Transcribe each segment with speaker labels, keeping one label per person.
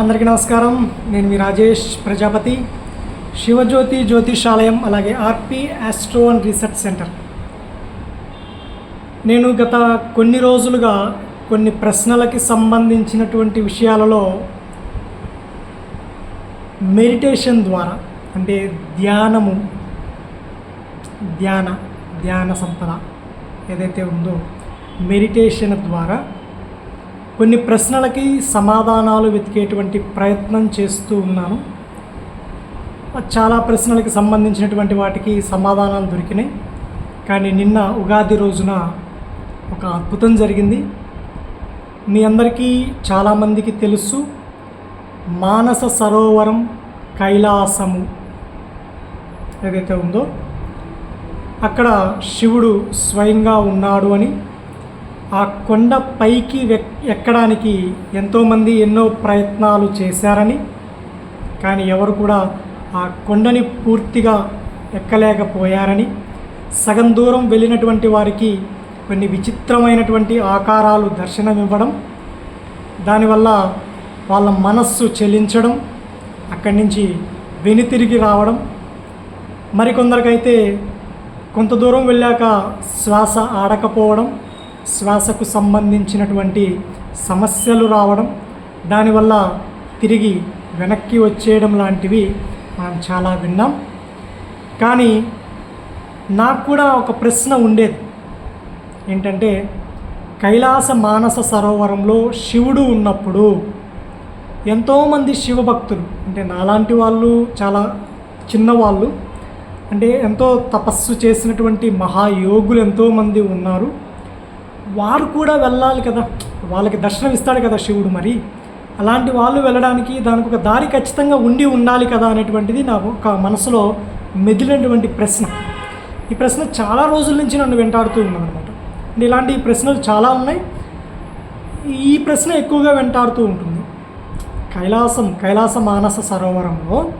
Speaker 1: అందరికీ నమస్కారం. నేను మీ రాజేష్ ప్రజాపతి. శివజ్యోతి జ్యోతిషాలయం అలాగే RP astro and research centre నేను గత కొన్ని రోజులుగా కొన్ని ప్రశ్నలకి సంబంధించినటువంటి విషయాలలో మెడిటేషన్ ద్వారా అంటే ధ్యానము ధ్యాన ధ్యాన సంపద ఏదైతే ఉందో మెడిటేషన్ ద్వారా కొన్ని ప్రశ్నలకి సమాధానాలు వెతికేటువంటి ప్రయత్నం చేస్తూ ఉన్నాను. చాలా ప్రశ్నలకి సంబంధించినటువంటి వాటికి సమాధానాలు దొరికినాయి. కానీ నిన్న ఉగాది రోజున ఒక అద్భుతం జరిగింది. మీ అందరికీ చాలామందికి తెలుసు మానస సరోవరం కైలాసము ఏదైతే ఉందో అక్కడ శివుడు స్వయంగా ఉన్నాడు అని ఆ కొండ పైకి ఎక్కడానికి ఎంతోమంది ఎన్నో ప్రయత్నాలు చేశారని కానీ ఎవరు కూడా ఆ కొండని పూర్తిగా ఎక్కలేకపోయారని సగం దూరం వెళ్ళినటువంటి వారికి కొన్ని విచిత్రమైనటువంటి ఆకారాలు దర్శనమివ్వడం దానివల్ల వాళ్ళ మనస్సు చెలించడం అక్కడి నుంచి వెనుతిరిగి రావడం మరికొందరికైతే కొంత దూరం వెళ్ళాక శ్వాస ఆడకపోవడం శ్వాసకు సంబంధించినటువంటి సమస్యలు రావడం దానివల్ల తిరిగి వెనక్కి వచ్చేయడం లాంటివి మనం చాలా విన్నాం. కానీ నాకు కూడా ఒక ప్రశ్న ఉండేది. ఏంటంటే కైలాస మానస సరోవరంలో శివుడు ఉన్నప్పుడు ఎంతోమంది శివభక్తులు అంటే నాలాంటి వాళ్ళు చాలా చిన్నవాళ్ళు అంటే ఎంతో తపస్సు చేసినటువంటి మహాయోగులు ఎంతోమంది ఉన్నారు. వారు కూడా వెళ్ళాలి కదా. వాళ్ళకి దర్శనం ఇస్తాడు కదా శివుడు మరి. అలాంటి వాళ్ళు వెళ్ళడానికి దానికి ఒక దారి ఖచ్చితంగా ఉండి ఉండాలి కదా అనేటువంటిది నాకు ఒక మనసులో మెదిలినటువంటి ప్రశ్న. ఈ ప్రశ్న చాలా రోజుల నుంచి నన్ను వెంటాడుతూ ఉన్నదన్నమాట. అంటే ఇలాంటి ప్రశ్నలు చాలా ఉన్నాయి. ఈ ప్రశ్న ఎక్కువగా వెంటాడుతూ ఉంటుంది. కైలాసం కైలాస మానస సరోవరంలో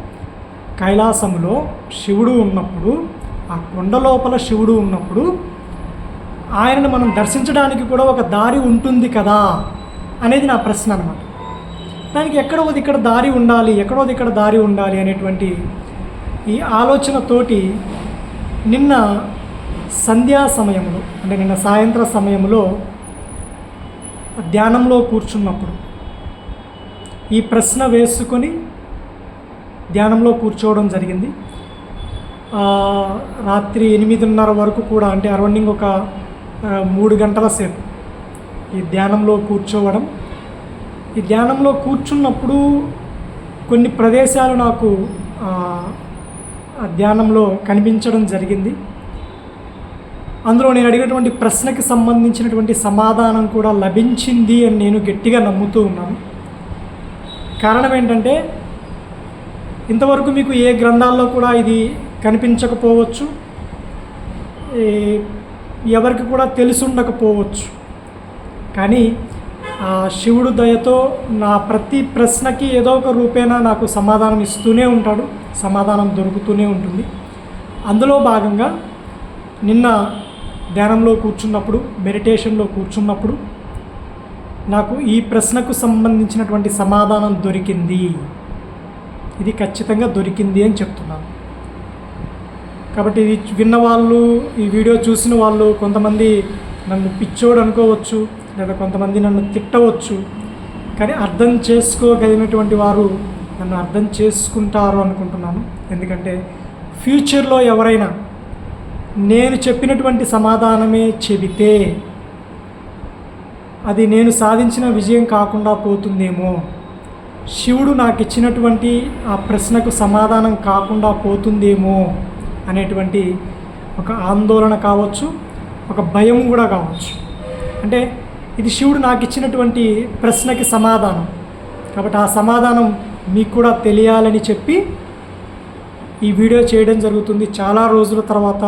Speaker 1: కైలాసంలో శివుడు ఉన్నప్పుడు ఆ కొండ లోపల శివుడు ఉన్నప్పుడు ఆయనను మనం దర్శించడానికి కూడా ఒక దారి ఉంటుంది కదా అనేది నా ప్రశ్న అనమాట దానికి ఎక్కడోది ఇక్కడ దారి ఉండాలి ఎక్కడోది ఇక్కడ దారి ఉండాలి అనేటువంటి ఈ ఆలోచనతోటి నిన్న సంధ్యా సమయంలో అంటే నిన్న సాయంత్ర సమయంలో ధ్యానంలో కూర్చున్నప్పుడు ఈ ప్రశ్న వేసుకొని ధ్యానంలో కూర్చోవడం జరిగింది. రాత్రి ఎనిమిదిన్నర వరకు కూడా అంటే అరౌండింగ్ ఒక మూడు గంటల సేపు ఈ ధ్యానంలో కూర్చోవడం. ఈ ధ్యానంలో కూర్చున్నప్పుడు కొన్ని ప్రదేశాలు నాకు ఆ, ధ్యానంలో కనిపించడం జరిగింది. అందులో నేను అడిగినటువంటి ప్రశ్నకి సంబంధించినటువంటి సమాధానం కూడా లభించింది అని నేను గట్టిగా నమ్ముతూ ఉన్నాను. కారణం ఏంటంటే ఇంతవరకు మీకు ఏ గ్రంథాల్లో కూడా ఇది కనిపించకపోవచ్చు. ఎవరికి కూడా తెలిసి ఉండకపోవచ్చు కానీ ఆ శివుడు దయతో నా ప్రతి ప్రశ్నకి ఏదో ఒక రూపేణా నాకు సమాధానం ఇస్తూనే ఉంటాడు. సమాధానం దొరుకుతూనే ఉంటుంది. అందులో భాగంగా నిన్న ధ్యానంలో కూర్చున్నప్పుడు మెడిటేషన్లో కూర్చున్నప్పుడు నాకు ఈ ప్రశ్నకు సంబంధించినటువంటి సమాధానం దొరికింది. ఇది ఖచ్చితంగా దొరికింది అని చెప్తున్నాను. కాబట్టి ఇది విన్న వాళ్ళు ఈ వీడియో చూసిన వాళ్ళు కొంతమంది నన్ను పిచ్చోడు అనుకోవచ్చు లేదా కొంతమంది నన్ను తిట్టవచ్చు. కానీ అర్థం చేసుకోగలిగినటువంటి వారు నన్ను అర్థం చేసుకుంటారు అనుకుంటున్నాను. ఎందుకంటే ఫ్యూచర్లో ఎవరైనా నేను చెప్పినటువంటి సమాధానమే చెబితే అది నేను సాధించిన విజయం కాకుండా పోతుందేమో. శివుడు నాకు ఇచ్చినటువంటి ఆ ప్రశ్నకు సమాధానం కాకుండా పోతుందేమో. అనేటువంటి ఒక ఆందోళన కావచ్చు ఒక భయం కూడా కావచ్చు. అంటే ఇది శివుడు నాకు ఇచ్చినటువంటి ప్రశ్నకి సమాధానం. కాబట్టి ఆ సమాధానం మీకు కూడా తెలియాలని చెప్పి ఈ వీడియో చేయడం జరుగుతుంది. చాలా రోజుల తర్వాత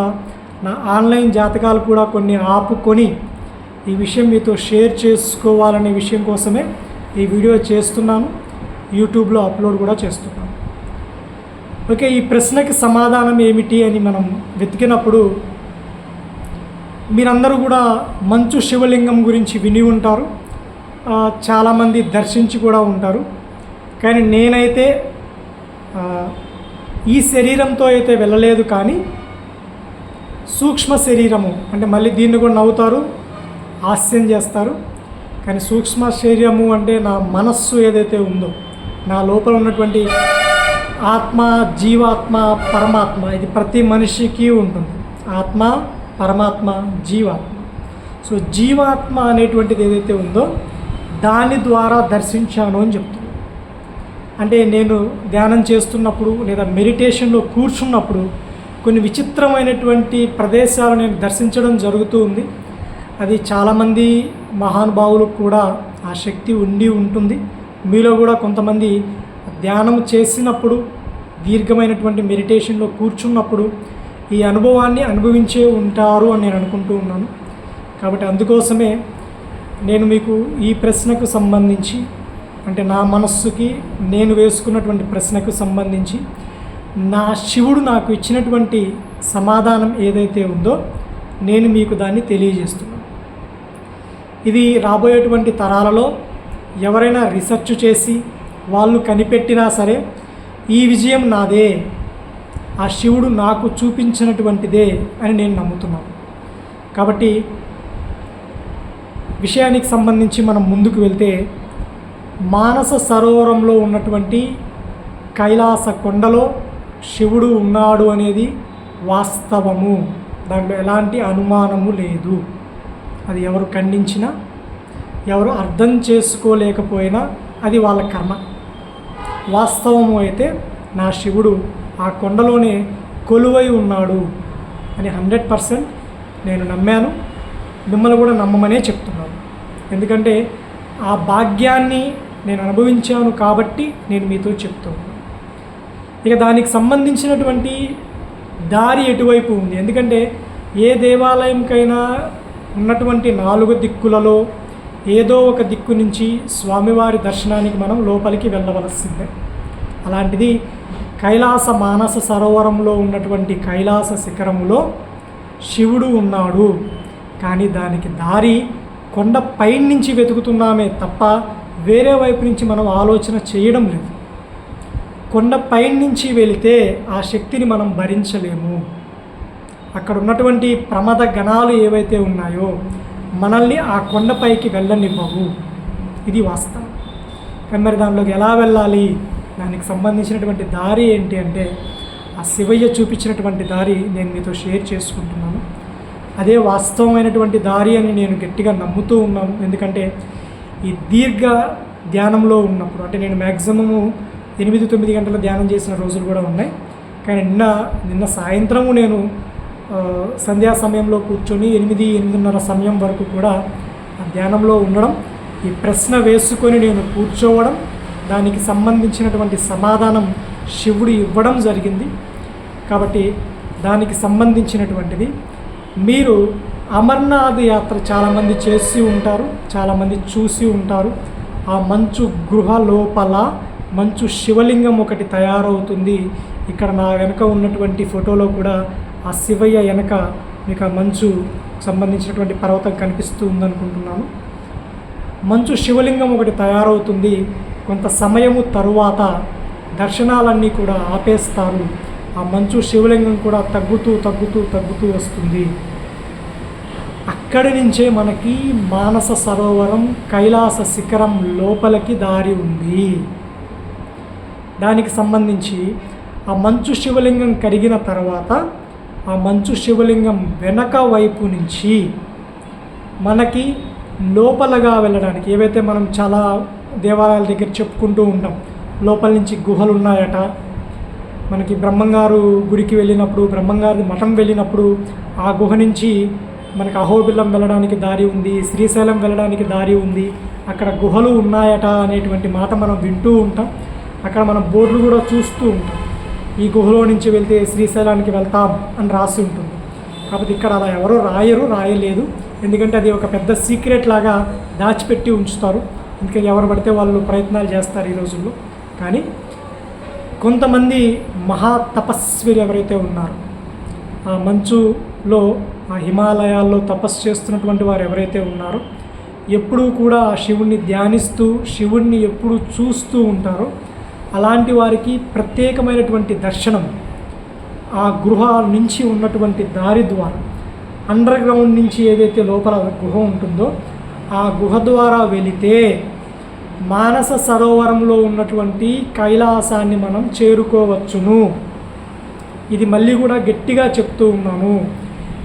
Speaker 1: నా ఆన్లైన్ జాతకాలు కూడా కొన్ని ఆపుకొని ఈ విషయం మీతో షేర్ చేసుకోవాలనే విషయం కోసమే ఈ వీడియో చేస్తున్నాను. యూట్యూబ్లో అప్లోడ్ కూడా చేస్తున్నాను. ఓకే ఈ ప్రశ్నకి సమాధానం ఏమిటి అని మనం వెతికినప్పుడు మీరందరూ కూడా మంచు శివలింగం గురించి విని ఉంటారు. చాలామంది దర్శించి కూడా ఉంటారు. కానీ నేనైతే ఈ శరీరంతో అయితే వెళ్ళలేదు కానీ సూక్ష్మ శరీరము అంటే మళ్ళీ దీన్ని కూడా నవ్వుతారు హాస్యం చేస్తారు. కానీ సూక్ష్మ శరీరము అంటే నా మనస్సు ఏదైతే ఉందో నా లోపల ఉన్నటువంటి ఆత్మ జీవాత్మ పరమాత్మ. ఇది ప్రతి మనిషికి ఉంటుంది. ఆత్మ పరమాత్మ జీవాత్మ. సో జీవాత్మ అనేటువంటిది ఏదైతే ఉందో దాని ద్వారా దర్శించాను అని చెప్తున్నాను అంటే నేను ధ్యానం చేస్తున్నప్పుడు లేదా మెడిటేషన్లో కూర్చున్నప్పుడు కొన్ని విచిత్రమైనటువంటి ప్రదేశాలు నేను దర్శించడం జరుగుతూ ఉంది. అది చాలామంది మహానుభావులకు కూడా ఆ శక్తి ఉండి ఉంటుంది. మీలో కూడా కొంతమంది ధ్యానం చేసినప్పుడు దీర్ఘమైనటువంటి మెడిటేషన్లో కూర్చున్నప్పుడు ఈ అనుభవాన్ని అనుభవించే ఉంటారు అని నేను అనుకుంటూ ఉన్నాను. కాబట్టి అందుకోసమే నేను మీకు ఈ ప్రశ్నకు సంబంధించి అంటే నా మనస్సుకి నేను వేసుకున్నటువంటి ప్రశ్నకు సంబంధించి నా శివుడు నాకు ఇచ్చినటువంటి సమాధానం ఏదైతే ఉందో నేను మీకు దాన్ని తెలియజేస్తున్నాను. ఇది రాబోయేటువంటి తరాలలో ఎవరైనా రీసెర్చ్ చేసి వాళ్ళు కనిపెట్టినా సరే ఈ విజయం నాదే. ఆ శివుడు నాకు చూపించినటువంటిదే అని నేను నమ్ముతున్నాను. కాబట్టి విషయానికి సంబంధించి మనం ముందుకు వెళ్తే మానస సరోవరంలో ఉన్నటువంటి కైలాస కొండలో శివుడు ఉన్నాడు అనేది వాస్తవము. దాంట్లో ఎలాంటి అనుమానము లేదు. అది ఎవరు ఖండించినా ఎవరు అర్థం చేసుకోలేకపోయినా అది వాళ్ళ కర్మ. వాస్తవము అయితే నా శివుడు ఆ కొండలోనే కొలువై ఉన్నాడు అని హండ్రెడ్ పర్సెంట్ నేను నమ్మాను. మిమ్మల్ని కూడా నమ్మమనే చెప్తున్నాను. ఎందుకంటే ఆ భాగ్యాన్ని నేను అనుభవించాను కాబట్టి నేను మీతో చెప్తున్నాను. ఇక దానికి సంబంధించినటువంటి దారి ఎటువైపు ఉంది? ఎందుకంటే ఏ దేవాలయంకైనా ఉన్నటువంటి నాలుగు దిక్కులలో ఏదో ఒక దిక్కు నుంచి స్వామివారి దర్శనానికి మనం లోపలికి వెళ్ళవలసిందే. అలాంటిది కైలాస మానస సరోవరంలో ఉన్నటువంటి కైలాస శిఖరములో శివుడు ఉన్నాడు. కానీ దానికి దారి కొండ పైన నుంచి వెతుకుతున్నామే తప్ప వేరే వైపు నుంచి మనం ఆలోచన చేయడం లేదు. కొండ పైన నుంచి వెళితే ఆ శక్తిని మనం భరించలేము. అక్కడ ఉన్నటువంటి ప్రమద గణాలు ఏవైతే ఉన్నాయో మనల్ని ఆ కొండపైకి వెళ్ళనివ్వవు. ఇది వాస్తవం. కానీ మరి దానిలోకి ఎలా వెళ్ళాలి? దానికి సంబంధించినటువంటి దారి ఏంటి అంటే ఆ శివయ్య చూపించినటువంటి దారి నేను మీతో షేర్ చేసుకుంటున్నాను. అదే వాస్తవమైనటువంటి దారి అని నేను గట్టిగా నమ్ముతూ ఉన్నాను. ఎందుకంటే ఈ దీర్ఘ ధ్యానంలో ఉన్నప్పుడు అంటే నేను మ్యాక్సిమము ఎనిమిది తొమ్మిది గంటల ధ్యానం చేసిన రోజులు కూడా ఉన్నాయి. కానీ నిన్న నిన్న సాయంత్రము నేను సంధ్యా సమయంలో కూర్చొని ఎనిమిది ఎనిమిదిన్నర సమయం వరకు కూడా ఆ ధ్యానంలో ఉండడం ఈ ప్రశ్న వేసుకొని నేను కూర్చోవడం దానికి సంబంధించినటువంటి సమాధానం శివుడు ఇవ్వడం జరిగింది. కాబట్టి దానికి సంబంధించినటువంటిది మీరు అమర్నాథ్ యాత్ర చాలామంది చేసి ఉంటారు చాలామంది చూసి ఉంటారు. ఆ మంచు గృహ లోపల మంచు శివలింగం ఒకటి తయారవుతుంది. ఇక్కడ నా వెనుక ఉన్నటువంటి ఫోటోలో కూడా ఆ శివయ్య వెనక మీకు ఆ మంచు సంబంధించినటువంటి పర్వతం కనిపిస్తూ ఉందనుకుంటున్నాను మంచు శివలింగం ఒకటి తయారవుతుంది. కొంత సమయము తరువాత దర్శనాలన్నీ కూడా ఆపేస్తారు. ఆ మంచు శివలింగం కూడా తగ్గుతూ తగ్గుతూ తగ్గుతూ వస్తుంది. అక్కడి నుంచే మనకి మానస సరోవరం కైలాస శిఖరం లోపలికి దారి ఉంది. దానికి సంబంధించి ఆ మంచు శివలింగం కరిగిన తర్వాత ఆ మంచు శివలింగం వెనక వైపు నుంచి మనకి లోపలగా వెళ్ళడానికి ఏవైతే మనం చాలా దేవాలయాల దగ్గర చెప్పుకుంటూ ఉంటాం లోపల నుంచి గుహలు ఉన్నాయట. మనకి బ్రహ్మంగారు గుడికి వెళ్ళినప్పుడు బ్రహ్మంగారు మఠం వెళ్ళినప్పుడు ఆ గుహ నుంచి మనకి అహోబిల్లం వెళ్ళడానికి దారి ఉంది శ్రీశైలం వెళ్ళడానికి దారి ఉంది. అక్కడ గుహలు ఉన్నాయట అనేటువంటి మాట మనం వింటూ ఉంటాం. అక్కడ మనం బోర్డులు కూడా చూస్తూ ఉంటాం. ఈ గుహలో నుంచి వెళ్తే శ్రీశైలానికి వెళ్తాం అని రాసి ఉంటుంది. కాబట్టి ఇక్కడ అలా ఎవరూ రాయరు రాయలేదు. ఎందుకంటే అది ఒక పెద్ద సీక్రెట్ లాగా దాచిపెట్టి ఉంచుతారు. అందుకని ఎవరు పడితే వాళ్ళు ప్రయత్నాలు చేస్తారు ఈ రోజుల్లో. కానీ కొంతమంది మహా తపస్విలు ఎవరైతే ఉన్నారు ఆ మంచులో ఆ హిమాలయాల్లో తపస్సు చేస్తున్నటువంటి వారు ఎవరైతే ఉన్నారో ఎప్పుడూ కూడా ఆ శివుణ్ణి ధ్యానిస్తూ శివుణ్ణి ఎప్పుడు చూస్తూ ఉంటారో అలాంటి వారికి ప్రత్యేకమైనటువంటి దర్శనం ఆ గృహ నుంచి ఉన్నటువంటి దారి ద్వారా అండర్ గ్రౌండ్ నుంచి ఏదైతే లోపల గుహ ఉంటుందో ఆ గుహ ద్వారా వెళితే మానస సరోవరంలో ఉన్నటువంటి కైలాసాన్ని మనం చేరుకోవచ్చును. ఇది మళ్ళీ కూడా గట్టిగా చెప్తూ ఉన్నాను.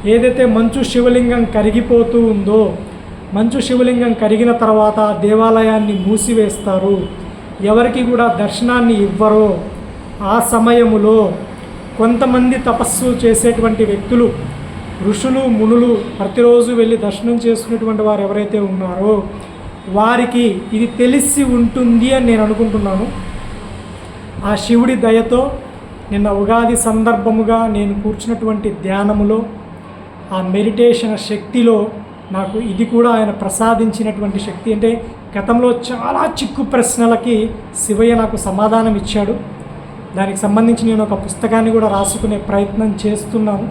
Speaker 1: ఏదైతే మంచు శివలింగం కరిగిపోతూ ఉందో మంచు శివలింగం కరిగిన తర్వాత దేవాలయాన్ని మూసివేస్తారు. ఎవరికి కూడా దర్శనాన్ని ఇవ్వరో ఆ సమయములో కొంతమంది తపస్సు చేసేటువంటి వ్యక్తులు ఋషులు మునులు ప్రతిరోజు వెళ్ళి దర్శనం చేసుకునేటువంటి వారు ఎవరైతే ఉన్నారో వారికి ఇది తెలిసి ఉంటుంది అని నేను అనుకుంటున్నాను. ఆ శివుడి దయతో నిన్న ఉగాది సందర్భముగా నేను కూర్చున్నటువంటి ధ్యానములో ఆ మెడిటేషన్ శక్తిలో నాకు ఇది కూడా ఆయన ప్రసాదించినటువంటి శక్తి అంటే గతంలో చాలా చిక్కు ప్రశ్నలకి శివయ్య నాకు సమాధానం ఇచ్చాడు. దానికి సంబంధించి నేను ఒక పుస్తకాన్ని కూడా రాసుకునే ప్రయత్నం చేస్తున్నాను.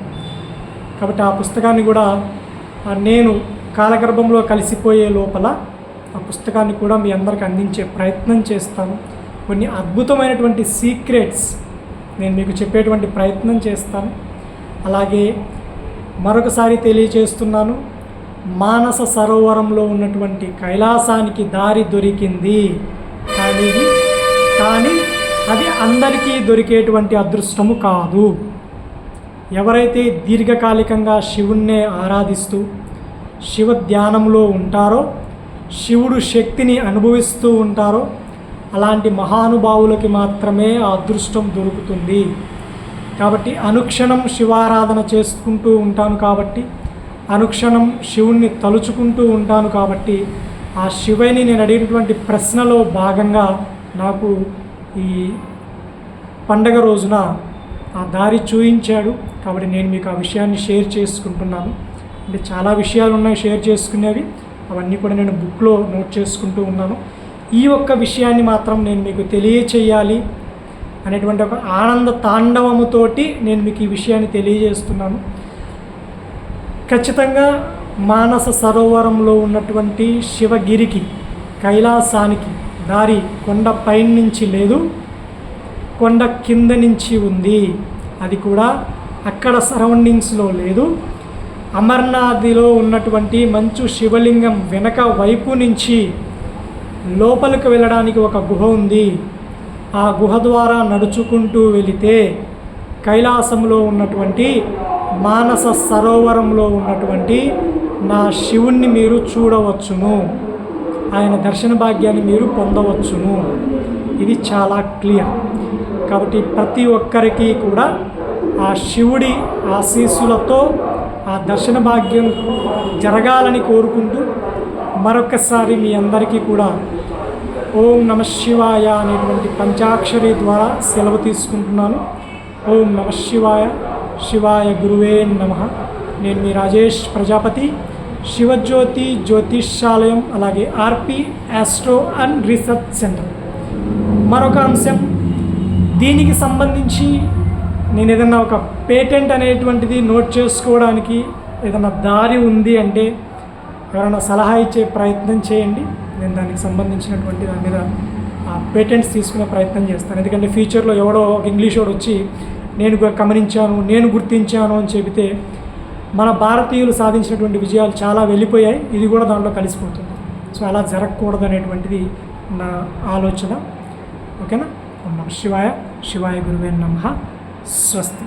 Speaker 1: కాబట్టి ఆ పుస్తకాన్ని కూడా నేను కాలగర్భంలో కలిసిపోయే లోపల ఆ పుస్తకాన్ని కూడా మీ అందరికి అందించే ప్రయత్నం చేస్తాను. కొన్ని అద్భుతమైనటువంటి సీక్రెట్స్ నేను మీకు చెప్పేటువంటి ప్రయత్నం చేస్తాను. అలాగే మరొకసారి తెలియచేస్తున్నాను మానస సరోవరంలో ఉన్నటువంటి కైలాసానికి దారి దొరికింది. కానీ కానీ అది అందరికీ దొరికేటువంటి అదృష్టము కాదు. ఎవరైతే దీర్ఘకాలికంగా శివుణ్ణే ఆరాధిస్తూ శివ ధ్యానంలో ఉంటారో శివుడు శక్తిని అనుభవిస్తూ ఉంటారో అలాంటి మహానుభావులకి మాత్రమే ఆ అదృష్టం దొరుకుతుంది. కాబట్టి అనుక్షణం శివారాధన చేసుకుంటూ ఉంటాను కాబట్టి అనుక్షణం శివుణ్ణి తలుచుకుంటూ ఉంటాను కాబట్టి ఆ శివయ్యని నేను అడిగినటువంటి ప్రశ్నలో భాగంగా నాకు ఈ పండగ రోజున ఆ దారి చూయించాడు. కాబట్టి నేను మీకు ఆ విషయాన్ని షేర్ చేసుకుంటున్నాను. అంటే చాలా విషయాలు ఉన్నాయి షేర్ చేసుకునేవి. అవన్నీ కూడా నేను బుక్లో నోట్ చేసుకుంటూ ఉన్నాను. ఈ ఒక్క విషయాన్ని మాత్రం నేను మీకు తెలియచేయాలి అనేటువంటి ఒక ఆనంద తాండవముతోటి నేను మీకు ఈ విషయాన్ని తెలియజేస్తున్నాను. ఖచ్చితంగా మానస సరోవరంలో ఉన్నటువంటి శివగిరికి కైలాసానికి దారి కొండ పైన నుంచి లేదు కొండ కింద నుంచి ఉంది. అది కూడా అక్కడ సరౌండింగ్స్లో లేదు. అమర్నాథిలో ఉన్నటువంటి మంచు శివలింగం వెనక వైపు నుంచి లోపలికి వెళ్ళడానికి ఒక గుహ ఉంది. ఆ గుహ ద్వారా నడుచుకుంటూ వెళితే కైలాసంలో ఉన్నటువంటి మానస సరోవరంలో ఉన్నటువంటి నా శివుణ్ణి మీరు చూడవచ్చును. ఆయన దర్శన భాగ్యాన్ని మీరు పొందవచ్చును. ఇది చాలా క్లియర్. కాబట్టి ప్రతి ఒక్కరికి కూడా ఆ శివుడి ఆశీస్సులతో ఆ దర్శన భాగ్యం జరగాలని కోరుకుంటూ మరొకసారి మీ అందరికీ కూడా ఓం నమ శివాయ అనేటువంటి పంచాక్షరి ద్వారా సెలవు తీసుకుంటున్నాను. ఓం నమ శివాయ. శివాయ గురువే నమ. నేను మీ రాజేష్ ప్రజాపతి. శివజ్యోతి జ్యోతిష్యాలయం అలాగే RP astro and research centre. మరొక అంశం దీనికి సంబంధించి నేను ఏదన్నా ఒక పేటెంట్ అనేటువంటిది నోట్ చేసుకోవడానికి ఏదైనా దారి ఉంది అంటే ఎవరైనా సలహా ఇచ్చే ప్రయత్నం చేయండి. నేను దానికి సంబంధించినటువంటి దాని మీద ఆ పేటెంట్స్ తీసుకునే ప్రయత్నం చేస్తాను. ఎందుకంటే ఫ్యూచర్లో ఎవడో ఒక ఇంగ్లీష్ వాడు వచ్చి నేను గమనించాను నేను గుర్తించాను అని చెబితే మన భారతీయులు సాధించినటువంటి విజయాలు చాలా వెళ్ళిపోయాయి. ఇది కూడా దాంట్లో కలిసిపోతుంది. సో అలా జరగకూడదు అనేటువంటిది నా ఆలోచన. ఓకేనా? ఓం నమ శివాయ. శివాయ గురువే నమ. స్వస్తి.